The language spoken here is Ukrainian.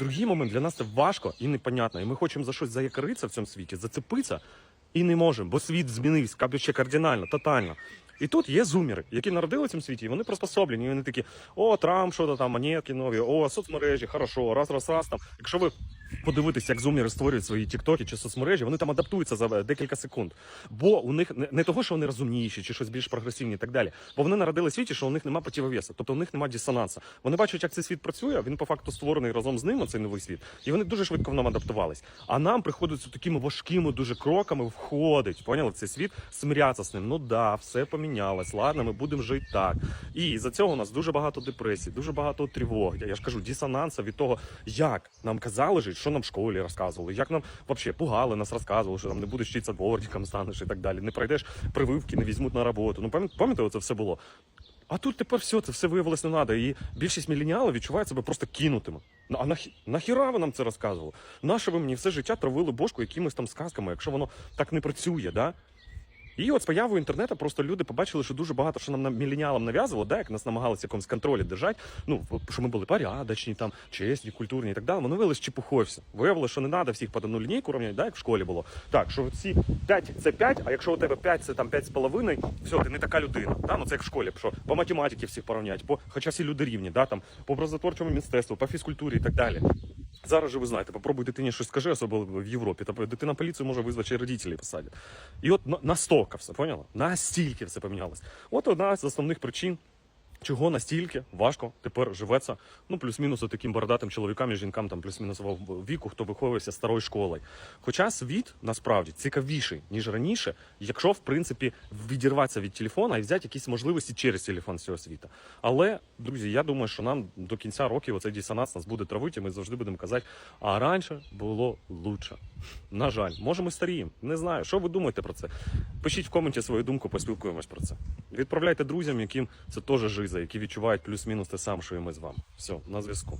другий момент для нас це важко і непонятно. І ми хочемо за щось заякоритися в цьому світі, зацепитися і не можемо, бо світ змінився ще кардинально, тотально. І тут є зуміри, які народили в цьому світі, і вони приспособлені. І вони такі: о, Трамп, що то там, монетки нові, о, соцмережі, хорошо, раз, раз, раз там. Якщо ви подивитися, як зумери створюють свої тіктоки чи соцмережі, вони там адаптуються за е, декілька секунд. Бо у них не, того, що вони розумніші чи щось більш прогресивні і так далі. Бо вони народили світі, що у них немає противовеса, тобто у них немає дисонансу. Вони бачать, як цей світ працює. Він по факту створений разом з ними, цей новий світ, і вони дуже швидко в ньому адаптувались. А нам приходиться такими важкими дуже кроками входить. Поняли цей світ, смирятися з ним. Ну да, все помінялось. Ладно, ми будемо жити так. І за цього у нас дуже багато депресій, дуже багато тривог. Я ж кажу, дисонанса від того, як нам казали жити, що нам в школі розказували, як нам взагалі пугали нас, розказували, що там не будеш вчитися дворником, станеш і так далі. Не пройдеш прививки, не візьмуть на роботу. Ну пам'ятаєте, це все було. А тут тепер все, це все виявилось не треба. І більшість міленіалів відчуває себе просто кинутими. Ну, А нахі- нахіра ви нам це розказували? Наше ви мені все життя травили бошку якимись там сказками, якщо воно так не працює, да? І от з появою інтернету просто люди побачили, що дуже багато що нам на- міленіалам нав'язувало, да, як нас намагалися якомусь контролі держати. Ну, що ми були порядочні, там, чесні, культурні і так далі. Воно виявилось чепухою все. Виявилося, що не треба всіх по одну лінійку рівняти, да, як в школі було. Так, що ці 5 це 5, а якщо у тебе 5 це там 5,5, все, ти не така людина. Да? Ну це як в школі, що по математиці всіх порівняти, по, хоча всі люди рівні, да, там, по образотворчому мистецтву, по фізкультурі і так далі. Зараз же ви знаєте, попробуй дитині щось скажи, особливо в Європі. Та дитина поліцію може визвати, родителі посадять. І от на- настільки все, поняла? Настільки все помінялось. От одна з основних причин. Чого настільки важко тепер живеться, ну плюс-мінус таким бородатим чоловікам і жінкам, там плюс-мінусового віку, хто виховується старою школою. Хоча світ насправді цікавіший ніж раніше, якщо в принципі відірватися від телефона і взяти якісь можливості через телефон цього світу. Але друзі, я думаю, що нам до кінця років оцей дисонанс нас буде травити. і Ми завжди будемо казати, а раніше було лучше. На жаль, може ми старіємо. Не знаю. Що ви думаєте про це? Пишіть в коменті свою думку, поспілкуємось про це. Відправляйте друзям, яким це теж жиза, які відчувають плюс-мінус те саме, що і ми з вами. Все, на зв'язку.